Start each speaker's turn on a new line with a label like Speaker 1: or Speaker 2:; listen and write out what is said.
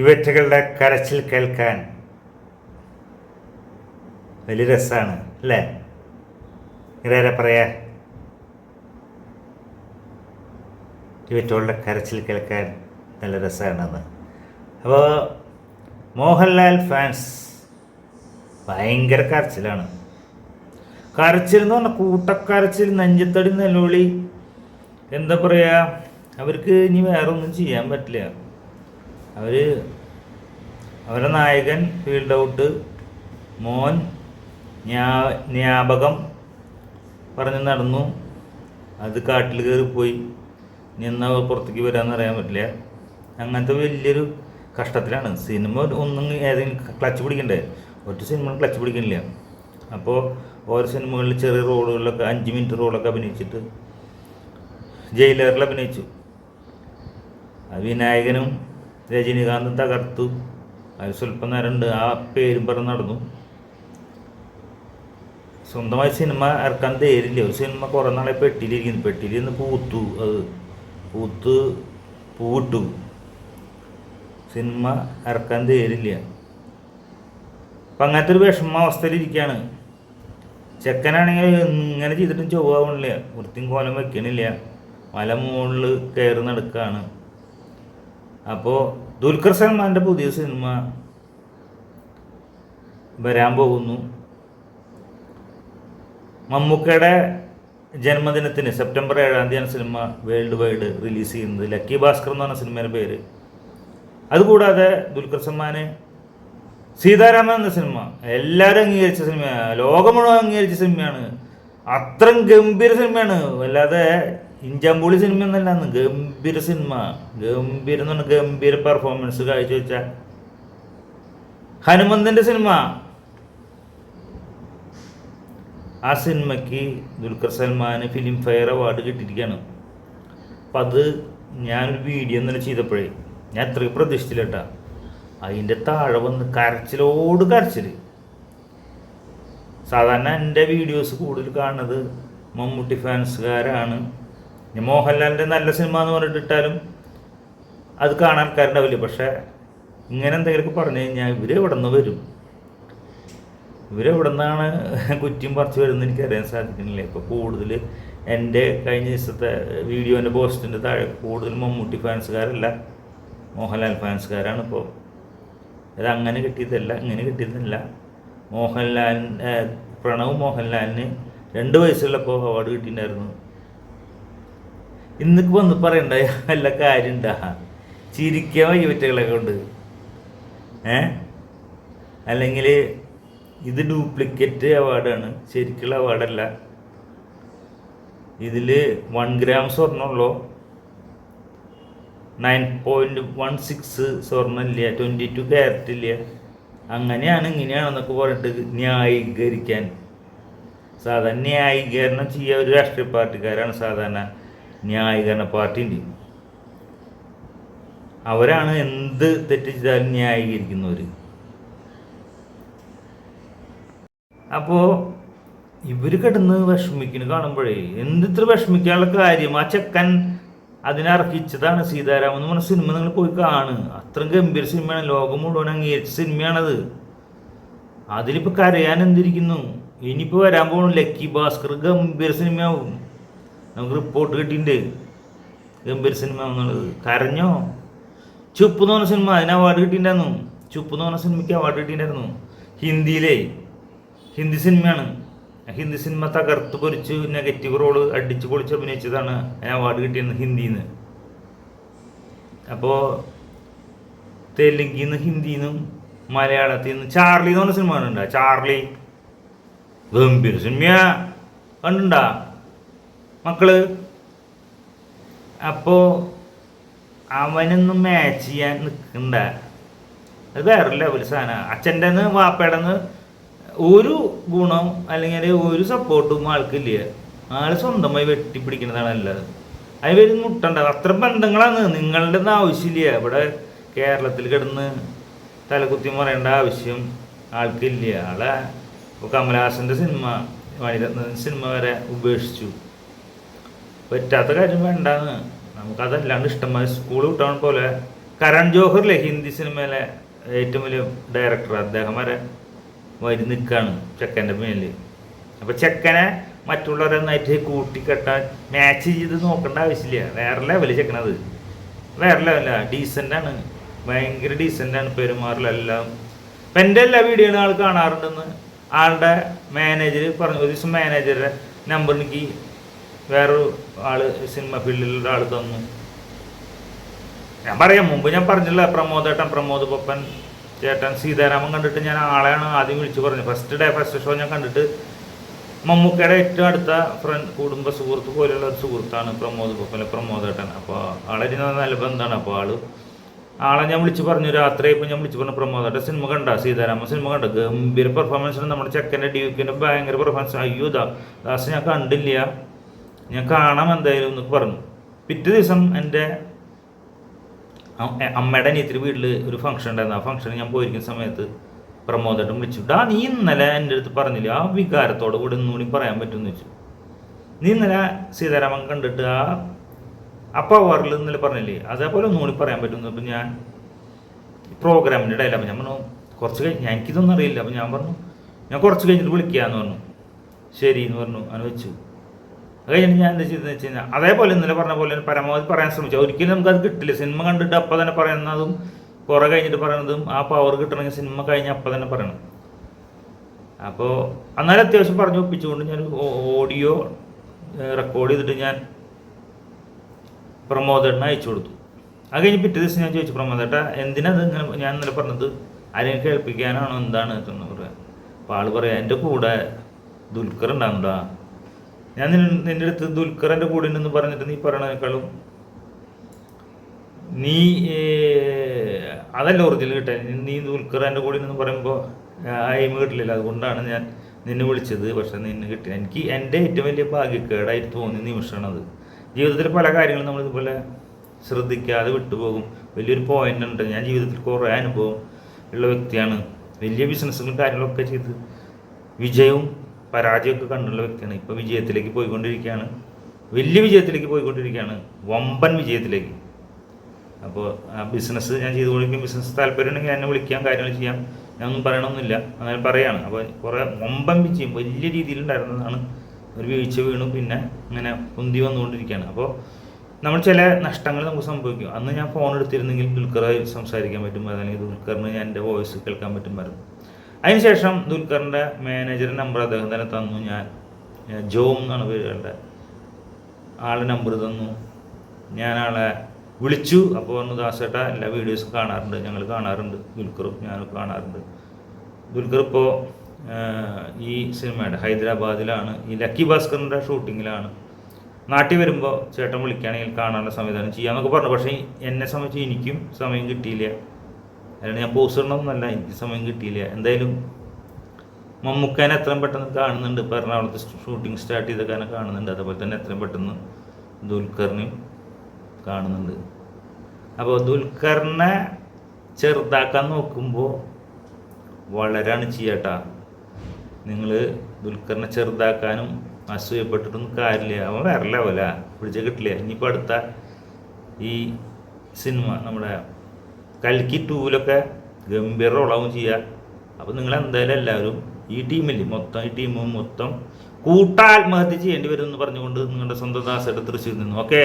Speaker 1: ഇവറ്റകളുടെ കരച്ചിൽ കേൾക്കാൻ വലിയ രസമാണ് അല്ലേ? ഇതാരാ പറയാ? ഇവറ്റകളുടെ കരച്ചിൽ കേൾക്കാൻ നല്ല രസമാണെന്ന് അപ്പോൾ മോഹൻലാൽ ഫാൻസ് ഭയങ്കര കരച്ചിലാണ്. കരച്ചിൽ എന്ന് പറഞ്ഞാൽ കൂട്ടക്കരച്ചിൽ നെഞ്ചത്തടി നിലവിളി എന്താ പറയുക അവർക്ക് ഇനി വേറൊന്നും ചെയ്യാൻ പറ്റില്ല. അവർ അവരെ നായകൻ ഫീൽഡ് ഔട്ട് മോൻ ഞാപകം പറഞ്ഞ് നടന്നു. അത് കാട്ടിൽ കയറിപ്പോയി പോയി. എന്നാ പുറത്തേക്ക് വരാമെന്ന് അറിയാൻ പറ്റില്ല. അങ്ങനത്തെ വലിയൊരു കഷ്ടത്തിലാണ്. സിനിമ ഒന്നും ഏതെങ്കിലും ക്ലച്ച് പിടിക്കണ്ടേ? ഒറ്റ സിനിമ ക്ലച്ച് പിടിക്കണില്ല. അപ്പോൾ ഓരോ സിനിമകളിൽ ചെറിയ റോളുകളിലൊക്കെ അഞ്ച് മിനിറ്റ് റോളൊക്കെ അഭിനയിച്ചിട്ട് ജയിലറിൽ അഭിനയിച്ചു. വിനായകനും രജനീകാന്തും തകർത്തു. അത് സ്വല്പം നേരം ഉണ്ട് ആ പേരും പറഞ്ഞ് നടന്നു. സ്വന്തമായി സിനിമ ഇറക്കാൻ തേരില്ല. ഒരു സിനിമ കുറേ നാളെ പെട്ടിയിലിരിക്കുന്നു. പെട്ടിയിലിരുന്ന് പൂത്തു. അത് പൂത്ത് പൂവിട്ടു. സിനിമ ഇറക്കാൻ തേരില്ല. അപ്പം അങ്ങനത്തെ ഒരു വിഷമ അവസ്ഥയിലിരിക്കുകയാണ്. ചെക്കനാണെങ്കിൽ ഇങ്ങനെ ചെയ്തിട്ടും ചൊവ്വാവണില്ല വൃത്തിയും കോലം വെക്കണില്ല. മല മുകളിൽ കയറി നടക്കുകയാണ്. അപ്പോൾ ദുൽഖർ സൽമാന്റെ പുതിയ സിനിമ വരാൻ പോകുന്നു. മമ്മൂക്കയുടെ ജന്മദിനത്തിന് സെപ്റ്റംബർ ഏഴാം തീയതിയാണ് സിനിമ വേൾഡ് വൈഡ് റിലീസ് ചെയ്യുന്നത്. ലക്കി ഭാസ്കർ എന്ന് പറഞ്ഞ സിനിമയുടെ പേര്. അതുകൂടാതെ ദുൽഖർ സൽമാന് സീതാരാമൻ എന്ന സിനിമ എല്ലാവരും അംഗീകരിച്ച സിനിമയാണ് ലോകം മുഴുവൻ അംഗീകരിച്ച സിനിമയാണ്. അത്രയും ഗംഭീര സിനിമയാണ്. അല്ലാതെ ഇഞ്ചാമ്പൂളി സിനിമ എന്നല്ലാന്ന് ഗംഭീര സിനിമ. ഗംഭീര ഗംഭീര പെർഫോമൻസ് കാഴ്ച വെച്ച. ഹനുമന്തന്റെ സിനിമ. ആ സിനിമയ്ക്ക് ദുൽഖർ സൽമാന് ഫിലിം ഫെയർ അവാർഡ് കിട്ടിയിരിക്കുകയാണ് അപ്പം അത് ഞാനൊരു വീഡിയോ തന്നെ ചെയ്തപ്പോഴേ ഞാൻ അത്രയും പ്രതീക്ഷിച്ചില്ല കേട്ടാ. അതിന്റെ താഴെ വന്ന് കരച്ചിലോട് കരച്ചിൽ സാധാരണ എന്റെ വീഡിയോസ് കൂടുതൽ കാണുന്നത് മമ്മൂട്ടി ഫാൻസുകാരാണ് ഞാൻ മോഹൻലാലിന്റെ നല്ല സിനിമ എന്ന് പറഞ്ഞിട്ടിട്ടാലും അത് കാണാൻ ആൾക്കാരുണ്ടാവില്ല. പക്ഷേ ഇങ്ങനെ എന്തെങ്കിലുമൊക്കെ പറഞ്ഞു കഴിഞ്ഞാൽ ഇവർ എവിടെ നിന്ന് വരും? ഇവരെവിടെ നിന്നാണ് കുറ്റിയും പറിച്ചു വരുന്നത് എനിക്കറിയാൻ സാധിക്കുന്നില്ല. ഇപ്പോൾ കൂടുതൽ എന്റെ കഴിഞ്ഞ ദിവസത്തെ വീഡിയോന്റെ പോസ്റ്റിന്റെ താഴെ കൂടുതൽ മമ്മൂട്ടി ഫാൻസുകാരല്ല മോഹൻലാൽ ഫാൻസുകാരാണ് ഇപ്പോൾ അത് അങ്ങനെ കിട്ടിയതല്ല ഇങ്ങനെ കിട്ടിയതല്ല. മോഹൻലാൽ പ്രണവ് മോഹൻലാലിന് രണ്ട് വയസ്സുള്ളപ്പോൾ അവാർഡ് കിട്ടിയിട്ടുണ്ടായിരുന്നു. ഇന്നിപ്പോൾ വന്ന് പറയണ്ട നല്ല കാര്യം ഉണ്ടാ ചിരിക്കാൻ കൊണ്ട്. ഏ? അല്ലെങ്കിൽ ഇത് ഡ്യൂപ്ലിക്കേറ്റ് അവാർഡാണ്. ശരിക്കുള്ള അവാർഡല്ല. ഇതിൽ വൺ ഗ്രാം സ്വർണമുള്ളൂ നയൻ പോയിന്റ് വൺ സിക്സ് സ്വർണമില്ല ട്വന്റി ടു ക്യാരറ്റ് ഇല്ല. അങ്ങനെയാണ് ഇങ്ങനെയാണെന്നൊക്കെ പറഞ്ഞിട്ട് ന്യായീകരിക്കാൻ. സാധാരണ ന്യായീകരണം ചെയ്യുക ഒരു രാഷ്ട്രീയ പാർട്ടിക്കാരാണ് സാധാരണ ന്യായീകരണ പാർട്ടിന്റെ അവരാണ് എന്ത് തെറ്റ് ചെയ്താലും ന്യായീകരിക്കുന്നവർ അപ്പോൾ ഇവർ കിടന്ന് വിഷമിക്കുന്നു കാണുമ്പോഴേ എന്തിത്ര വിഷമിക്കാനുള്ള കാര്യം? ആ ചെക്കൻ അതിനർഹിച്ചതാണ് സീതാരാമൻ എന്ന് പറഞ്ഞ സിനിമ നിങ്ങൾ പോയി കാണ് അത്രയും ഗംഭീര സിനിമയാണ്. ലോകം മുഴുവൻ അംഗീകരിച്ച സിനിമയാണത്. അതിലിപ്പോൾ കരയാൻ എന്തിരിക്കുന്നു? ഇനിയിപ്പോൾ വരാൻ പോകുന്നു ലക്കി ഭാസ്കർ ഗംഭീര സിനിമയാവും. നമുക്ക് റിപ്പോർട്ട് കിട്ടിയിട്ടുണ്ട്. ഗംഭീർ സിനിമ എന്നുള്ളത്. കരഞ്ഞോ? ചുപ്പ് എന്ന് സിനിമ അതിന് അവാർഡ് കിട്ടിയിട്ടുണ്ടായിരുന്നു. ചുപ്പ് എന്ന് സിനിമയ്ക്ക് അവാർഡ് കിട്ടിയിട്ടുണ്ടായിരുന്നു. ഹിന്ദിയിലേ ഹിന്ദി സിനിമയാണ് ഹിന്ദി സിനിമ തകർത്ത് പൊരിച്ച് നെഗറ്റീവ് റോൾ അടിച്ച് പൊളിച്ച് അഭിനയിച്ചതാണ് അതിന് അവാർഡ് കിട്ടിയത് ഹിന്ദിയിൽ നിന്ന് അപ്പോൾ തെലുങ്കിൽ ഹിന്ദിയിൽ നിന്നും മലയാളത്തിൽ നിന്ന് ചാർലി എന്ന് പറഞ്ഞ സിനിമ കണ്ടിട്ടുണ്ടോ? ചാർലി ഗംഭീർ സിനിമ കണ്ടുണ്ടാ മക്കൾ അപ്പോ അവനൊന്നും മാച്ച് ചെയ്യാൻ നിൽക്കണ്ട അത് വേറെ ലെവൽ സാധനമാണ് അച്ഛന്റെ നിന്ന് വാപ്പയുടെ നിന്ന് ഒരു ഗുണം അല്ലെങ്കിൽ ഒരു സപ്പോർട്ടും ആൾക്കില്ല. ആൾ സ്വന്തമായി വെട്ടിപ്പിടിക്കുന്നതാണ് നല്ലത്. അതിന് പേര് മുട്ടണ്ട അത്ര ബന്ധങ്ങളാണ്. നിങ്ങളുടെ ഒന്നും ആവശ്യമില്ല. ഇവിടെ കേരളത്തിൽ കിടന്ന് തലകുത്തി പറയേണ്ട ആവശ്യം ആൾക്കില്ല. ആളെ ഇപ്പോൾ കമലഹാസന്റെ സിനിമ സിനിമ വരെ ഉപേക്ഷിച്ചു. പറ്റാത്ത കാര്യം വേണ്ടാന്ന്. നമുക്കതല്ലാണ്ട് ഇഷ്ടമായി സ്കൂൾ വിട്ടാണ് പോലെ കരൺ ജോഹറിലെ ഹിന്ദി സിനിമയിലെ ഏറ്റവും വലിയ ഡയറക്ടർ അദ്ദേഹം വരെ വരി നിൽക്കുകയാണ് ചെക്കന്റെ മേലിൽ അപ്പോൾ ചെക്കനെ മറ്റുള്ളവരെ നന്നായിട്ട് കൂട്ടിക്കെട്ടാൻ മാച്ച് ചെയ്ത് നോക്കേണ്ട ആവശ്യമില്ല. വേറെ ലെവൽ ചെക്കനത്. വേറെ ലെവലില്ല ഡീസന്റാണ് ഭയങ്കര ഡീസന്റാണ് പെരുമാറിലെല്ലാം ഇപ്പം എന്റെ എല്ലാ വീഡിയോകളും ആൾ കാണാറുണ്ടെന്ന്. ആളുടെ മാനേജർ പറഞ്ഞു ഒരു ദിവസം മാനേജറുടെ നമ്പർ വേറൊരു ആൾ സിനിമ ഫീൽഡിലുള്ള ആൾ തന്നു. ഞാൻ പറയാം മുമ്പ് ഞാൻ പറഞ്ഞില്ല പ്രമോദേട്ടൻ പ്രമോദ് പപ്പൻ ചേട്ടൻ സീതാരാമൻ കണ്ടിട്ട് ഞാൻ ആളെയാണ് ആദ്യം വിളിച്ചു പറഞ്ഞു ഫസ്റ്റ് ഡേ ഫസ്റ്റ് ഷോ ഞാൻ കണ്ടിട്ട് മമ്മൂക്കയുടെ ഏറ്റവും അടുത്ത ഫ്രണ്ട് കുടുംബ സുഹൃത്ത് പോലെയുള്ള ഒരു സുഹൃത്താണ് പ്രമോദ് പപ്പൻ പ്രമോദേട്ടൻ അപ്പോൾ ആളെ നല്ല ബന്ധമാണ് അപ്പോൾ ആൾ. ആളെ ഞാൻ വിളിച്ച് പറഞ്ഞു രാത്രി ഇപ്പം ഞാൻ വിളിച്ച് പറഞ്ഞു പ്രമോദേട്ടൻ സിനിമ കണ്ട സീതാരാമൻ സിനിമ കണ്ട. ഗംഭീര പെർഫോമൻസ് നമ്മുടെ ചെക്കന്റെ ഡ്യൂക്കിന്റെ ഭയങ്കര പെർഫോമൻസ് അയ്യോ ദാസ് ഞാൻ കണ്ടില്ല. ഞാൻ കാണാം എന്തായാലും എന്നൊക്കെ പറഞ്ഞു. പിറ്റേ ദിവസം എന്റെ അമ്മയുടെ അനിയത്തിരി വീട്ടിൽ ഒരു ഫംഗ്ഷൻ ഉണ്ടായിരുന്നു. ആ ഫംഗ്ഷന് ഞാൻ പോയിരിക്കുന്ന സമയത്ത് പ്രമോദേട്ടൻ വിളിച്ചു. ഡാ നീ ഇന്നലെ എന്റെ അടുത്ത് പറഞ്ഞില്ല? ആ വികാരത്തോട് കൂടി ഒന്നുകൂടി പറയാൻ പറ്റുമെന്ന് വെച്ചു നീ ഇന്നലെ സീതാരാമൻ കണ്ടിട്ട് ആ അപ്പ വാറിൽ ഇന്നലെ പറഞ്ഞില്ലേ? അതേപോലെ ഒന്നുകൂടി പറയാൻ പറ്റുമെന്ന് അപ്പം ഞാൻ പ്രോഗ്രാമിന്റെ ഇടയിൽ അപ്പം ഞാൻ പറഞ്ഞു കുറച്ച് കഴിഞ്ഞ് എനിക്കിതൊന്നും അറിയില്ല. അപ്പം ഞാൻ പറഞ്ഞു ഞാൻ കുറച്ച് കഴിഞ്ഞിട്ട് വിളിക്കാമെന്ന് പറഞ്ഞു. ശരി എന്ന് പറഞ്ഞു. അങ്ങനെ വെച്ചു. അത് ഞാൻ എന്താ ചെയ്തതെന്ന് വെച്ച് കഴിഞ്ഞാൽ അതേപോലെ ഇന്നലെ പറഞ്ഞ പോലെ പരമാവധി പറയാൻ ശ്രമിച്ചു. ഒരിക്കലും നമുക്കത് കിട്ടില്ല. സിനിമ കണ്ടിട്ട് അപ്പം തന്നെ പറയുന്നതും കുറേ കഴിഞ്ഞിട്ട് പറയുന്നതും ആ പവർ കിട്ടണമെങ്കിൽ സിനിമ കഴിഞ്ഞ് അപ്പം തന്നെ പറയണം. അപ്പോൾ അന്നേരം അത്യാവശ്യം പറഞ്ഞു ഒപ്പിച്ചുകൊണ്ട് ഞാൻ ഓഡിയോ റെക്കോർഡ് ചെയ്തിട്ട് ഞാൻ പ്രമോദേട്ടന് അയച്ചു കൊടുത്തു. അത് കഴിഞ്ഞ് പിറ്റേ ദിവസം ഞാൻ ചോദിച്ചു പ്രമോദേട്ട എന്തിനാ ഇങ്ങനെ ഞാൻ ഇന്നലെ പറഞ്ഞത് ആരെയും കേൾപ്പിക്കാനാണോ? എന്താണ്? എന്ന് പറയാം അപ്പോൾ ആൾ പറയാം എന്റെ കൂടെ ദുൽഖർ ഉണ്ടാകുന്നുണ്ടാ ഞാൻ നിന്റെ അടുത്ത് ദുൽഖറിന്റെ കൂടെ ഉണ്ടെന്ന് പറഞ്ഞിട്ട് നീ പറയണേക്കാളും നീ അതല്ല ഒറിജിനൽ കിട്ടാൻ നീ ദുൽഖറിന്റെ കൂടെ ഉണ്ടെന്ന് പറയുമ്പോൾ അയിമ കിട്ടില്ല അതുകൊണ്ടാണ് ഞാൻ നിന്നെ വിളിച്ചത്. പക്ഷെ നിന്നെ കിട്ടില്ല. എനിക്ക് എന്റെ ഏറ്റവും വലിയ ഭാഗ്യക്കേടായിട്ട് തോന്നിയ അത് ജീവിതത്തിൽ പല കാര്യങ്ങളും നമ്മൾ ഇതുപോലെ ശ്രദ്ധിക്കാതെ വിട്ടുപോകും. വലിയൊരു പോയിന്റ് ഉണ്ട്. ഞാൻ ജീവിതത്തിൽ കുറേ അനുഭവം ഉള്ള വ്യക്തിയാണ്. വലിയ ബിസിനസ്സും കാര്യങ്ങളൊക്കെ ചെയ്ത് വിജയവും പരാജയമൊക്കെ കണ്ടുള്ള വ്യക്തിയാണ്. ഇപ്പോൾ വിജയത്തിലേക്ക് പോയിക്കൊണ്ടിരിക്കുകയാണ്. വലിയ വിജയത്തിലേക്ക് പോയിക്കൊണ്ടിരിക്കുകയാണ്. വമ്പൻ വിജയത്തിലേക്ക്. അപ്പോൾ ആ ബിസിനസ് ഞാൻ ചെയ്തു ചെയ്തുകൊണ്ടിരിക്കും ബിസിനസ് താല്പര്യം ഉണ്ടെങ്കിൽ എന്നെ വിളിക്കാം കാര്യങ്ങൾ ചെയ്യാം. ഞാൻ ഒന്നും പറയണമെന്നില്ല അങ്ങനെ പറയാണ്. അപ്പോൾ കുറേ വമ്പൻ വിജയം വലിയ രീതിയിലുണ്ടായിരുന്നതാണ്. ഒരു വീഴ്ച വീണു പിന്നെ അങ്ങനെ പൊന്തി വന്നുകൊണ്ടിരിക്കുകയാണ്. അപ്പോൾ നമ്മൾ ചില നഷ്ടങ്ങൾ നമുക്ക് സംഭവിക്കും. അന്ന് ഞാൻ ഫോൺ എടുത്തിരുന്നെങ്കിൽ ദുൽഖറായി സംസാരിക്കാൻ പറ്റും അല്ലെങ്കിൽ ദുൽഖറിന് ഞാൻ എന്റെ വോയിസ് കേൾക്കാൻ പറ്റുമായിരുന്നു. അതിനുശേഷം ദുൽഖറിന്റെ മാനേജർ നമ്പർ അദ്ദേഹം തന്നെ തന്നു. ഞാൻ ജോം എന്നാണ് പേരുകളുടെ ആളെ നമ്പർ തന്നു. ഞാൻ ആളെ വിളിച്ചു. അപ്പോൾ പറഞ്ഞു ദാസേട്ട എല്ലാ വീഡിയോസും കാണാറുണ്ട്. ഞങ്ങൾ കാണാറുണ്ട്. ദുൽഖറും ഞാനും കാണാറുണ്ട്. ദുൽഖർ ഇപ്പോൾ ഈ സിനിമയുടെ ഹൈദരാബാദിലാണ് ഈ ലക്കി ഭാസ്കറിന്റെ ഷൂട്ടിങ്ങിലാണ്. നാട്ടിൽ വരുമ്പോൾ ചേട്ടൻ വിളിക്കുകയാണെങ്കിൽ കാണാനുള്ള സംവിധാനം ചെയ്യാമെന്നൊക്കെ പറഞ്ഞു. പക്ഷേ എന്നെ സംബന്ധിച്ച് എനിക്കും സമയം കിട്ടിയില്ല. അല്ലാണ്ട് ഞാൻ പോസ്റ്റ് ഇടണമെന്നല്ല എനിക്ക് സമയം കിട്ടിയില്ല. എന്തായാലും മമ്മൂക്കാനെ എത്രയും പെട്ടെന്ന് കാണുന്നുണ്ട്. ഇപ്പോൾ എറണാകുളത്ത് ഷൂട്ടിംഗ് സ്റ്റാർട്ട് ചെയ്തൊക്കെ കാണുന്നുണ്ട്. അതേപോലെ തന്നെ എത്രയും പെട്ടെന്ന് ദുൽഖറിനെയും കാണുന്നുണ്ട്. അപ്പോൾ ദുൽഖറിനെ ചെറുതാക്കാൻ നോക്കുമ്പോൾ വളരാണ് ചെയ്യട്ടാ. നിങ്ങൾ ദുൽഖറിനെ ചെറുതാക്കാനും അസൂയപ്പെട്ടിട്ടൊന്നും കാര്യമില്ല. അവൻ വേറെ ലെവല പിടിച്ച കിട്ടില്ല. ഇനിയിപ്പോൾ അടുത്ത ഈ സിനിമ നമ്മുടെ കൽക്കി ടൂലൊക്കെ ഗംഭീര റോളാവും ചെയ്യുക അപ്പോൾ നിങ്ങൾ എന്തായാലും എല്ലാവരും ഈ ടീമിൽ മൊത്തം ഈ ടീം മൊത്തം കൂട്ടാത്മഹത്യ ചെയ്യേണ്ടി വരും എന്ന് പറഞ്ഞുകൊണ്ട് നിങ്ങളുടെ സ്വന്തം ദാസയുടെ തൃശ്ശൂരിൽ നിന്നും. ഓക്കെ